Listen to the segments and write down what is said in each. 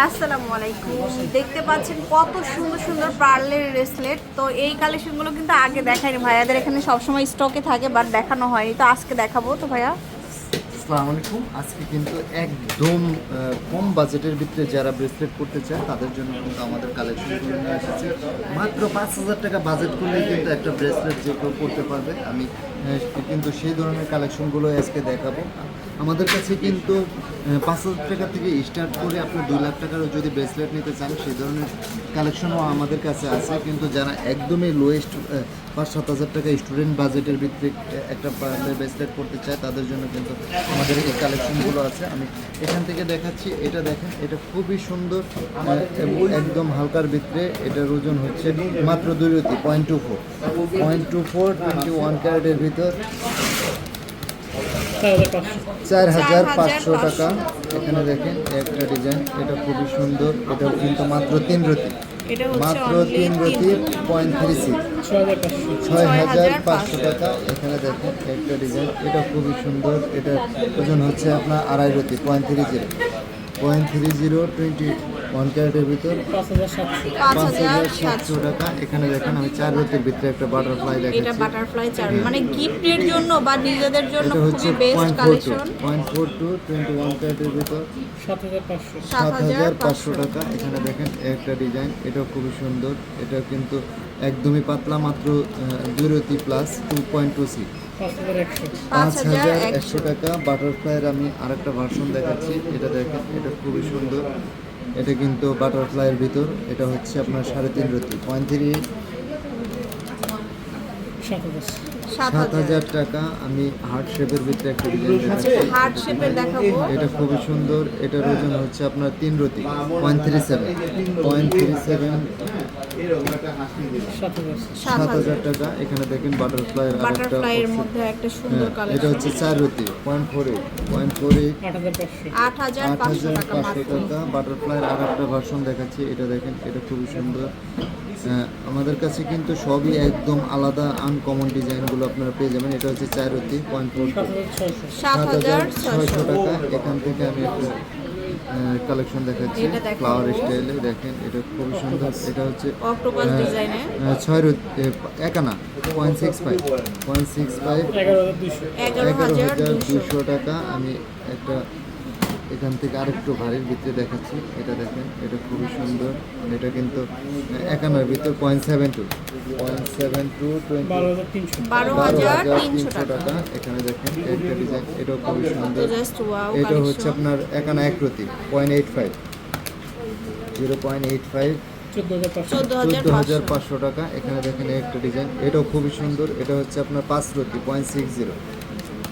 আসসালামু আলাইকুম। দেখতে পাচ্ছেন কত সুন্দর সুন্দর পার্লের ব্রেসলেট তো এই কালেকশনগুলো কিন্তু আগে দেখায়নি ভাইয়াদের এখানে সবসময় স্টকে থাকে বাট দেখানো হয়নি। তো আজকে দেখাবো তো ভাইয়া। আসসালামু আজকে কিন্তু একদম কম বাজেটের ভিতরে যারা ব্রেসলেট করতে চায়, তাদের জন্য কিন্তু আমাদের কালেকশনগুলো নিয়ে এসেছি। মাত্র পাঁচ হাজার টাকা বাজেট করলে কিন্তু একটা ব্রেসলেট যে করতে পারবে। আমি কিন্তু সেই ধরনের কালেকশনগুলো আজকে দেখাবো। আমাদের কাছে কিন্তু পাঁচ হাজার টাকা থেকে স্টার্ট করে আপনি দুই লাখ টাকারও যদি ব্রেসলেট নিতে চান, সেই ধরনের কালেকশনও আমাদের কাছে আছে। কিন্তু যারা একদমই লোয়েস্ট পাঁচ সাত হাজার টাকা স্টুডেন্ট বাজেটের ভিত্তিতে একটা ব্রেসলেট করতে চায়, তাদের জন্য কিন্তু আমাদের এই কালেকশনগুলো আছে। আমি এখান থেকে দেখাচ্ছি, এটা দেখেন, এটা খুবই সুন্দর একদম হালকার ভিতরে এটার ওজন হচ্ছে মাত্র দুই point two four point two four twenty one ক্যারেটের ভিতর। চার হাজার পাঁচশো টাকা। এখানে দেখেন একটা ডিজাইন এটা খুবই সুন্দর এটা কিন্তু মাত্র তিন রতি। মাত্র তিন রতি পয়েন্ট থ্রি সিক্স ছয় হাজার পাঁচশো টাকা এখানে দেখেন একটা ডিজাইন এটা খুবই সুন্দর এটা ওজন হচ্ছে আপনার আড়াই রতি point three zero point three zero twenty one ক্যারেটের ভিতর পাঁচ হাজার সাতশো টাকা। এখানে দেখেন আমি চার রতির ভিতরে একটা বাটারফ্লাই এটা দেখাচ্ছি বাটারফ্লাই চার মানে গিফটের জন্য বা নিজেদের জন্য এটা হচ্ছে খুবই best point four two collection point four two twenty one ক্যারেটের ভিতর সাত সাত হাজার পাঁচশো টাকা। এখানে দেখেন একটা ডিজাইন এটাও খুবই সুন্দর। এটা কিন্তু একদমই পাতলা মাত্র দুই রতি plus two point two six পাঁচ হাজার একশো টাকা। বাটারফ্লাইয়ের আমি আরেকটা ভার্সন দেখাচ্ছি। এটা দেখেন এটা খুবই সুন্দর। এটা কিন্তু বাটারফ্লাইয়ের ভিতর। এটা হচ্ছে আপনার সাড়ে তিন রতি। পয়েন্ট থ্রি সাত হাজার। টাকা আমি হার্ট শেপের ভিতরে একটা ডিজাইন হার্ট শেপের দেখাবো। এটা খুবই সুন্দর এটার ওজন হচ্ছে আপনার তিন রতি point three seven point three seven সাত হাজার। টাকা এখানে দেখেন বাটারফ্লাই এর। মধ্যে একটা সুন্দর হ্যাঁ, এটা হচ্ছে চার রতি point four eight point four eight আট হাজার পাঁচশো। টাকা বাটারফ্লাইয়ের আর একটা ভার্সন দেখাচ্ছি এটা দেখেন এটা খুবই সুন্দর। আমাদের কাছে কিন্তু সবই একদম আলাদা আনকমন ডিজাইনগুলো আপনারা পেয়ে যাবেন। এটা হচ্ছে চার অতি পয়েন্ট ফোর সাত হাজার ছয়শো। টাকা। এখান থেকে আমি একটা কালেকশন দেখাচ্ছি। ফ্লাওয়ার স্টাইলে দেখেন এটা খুব সুন্দর। এটা হচ্ছে ছয় রতি Ekana point six five point six five এগারো হাজার দুশো টাকা। আমি একটা এখান থেকে আরেকটু ভারীর ভিতরে দেখাচ্ছি। এটা দেখেন এটা খুবই সুন্দর। এটা কিন্তু একান্নর ভিতর point seven two point seven two twenty বারো হাজার তিনশো টাকা। এখানে দেখেন একটা ডিজাইন এটাও খুবই সুন্দর। এটা হচ্ছে আপনার একানা এক প্রতি point eight five zero point eight five চোদ্দ হাজার পাঁচশো টাকা। এখানে দেখেন একটা ডিজাইন এটাও খুবই সুন্দর। এটা হচ্ছে আপনার পাঁচ রতি point six zero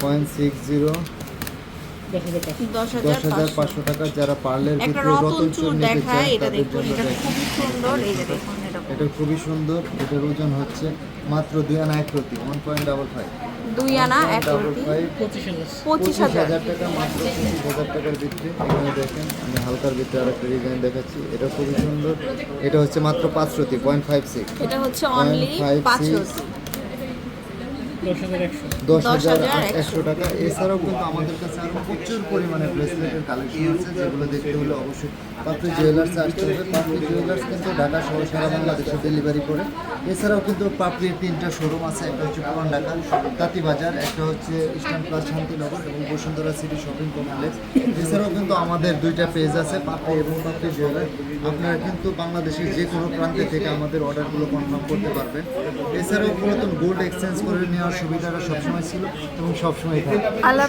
point six zero দশ হাজার পাঁচশো পাঁচশো টাকা যারা পার্লের একটা রতন নিতে দেখায় এটা দেখুন এটা খুবই সুন্দর এই যে দেখুন এটা খুবই সুন্দর এটার ওজন হচ্ছে মাত্র দুই আনা এক প্রতি ওয়ান পয়েন্ট ডাবল ফাইভ দুই আনা এক ফাইভ পঁচিশ পঁচিশ হাজার টাকা মাত্র পঁচিশ হাজার টাকার ভিতরে এখানে দেখেন আমি হালকার ভিতরে আরেকটা ডিজাইন দেখাচ্ছি এটা খুবই সুন্দর এটা হচ্ছে মাত্র পাঁচ রতি পয়েন্ট ফাইভ সিক্স এটা হচ্ছে অনলি পাঁচ রতি। দশ হাজার একশো। টাকা। এছাড়াও কিন্তু আমাদের কাছে আরও প্রচুর পরিমাণে ব্রেসলেটের কালেকশন আছে যেগুলো দেখতে হলে অবশ্যই পাপড়ি জুয়েলার্সে আসতে হবে। পাপড়ি জুয়েলার্স কিন্তু ঢাকা সহ সারা বাংলাদেশে ডেলিভারি করে। এছাড়াও কিন্তু পাপড়ির তিনটা শোরুম আছে। একটা হচ্ছে পুরান ঢাকা তাঁতিবাজার একটা হচ্ছে ইস্টার্ন প্লাস শান্তিনগর এবং বসুন্ধরা সিটি শপিং কমপ্লেক্স এছাড়াও কিন্তু আমাদের দুইটা পেজ আছে পাপড়ি এবং পাপড়ি জুয়েলার আপনারা কিন্তু বাংলাদেশের যে কোনো প্রান্তে থেকে আমাদের অর্ডারগুলো কনফার্ম করতে পারবেন। এছাড়াও পুরাতন গোল্ড এক্সচেঞ্জ করে নেওয়ার সুবিধাটা সবসময় ছিল এবং সবসময় থাকে আল্লাহ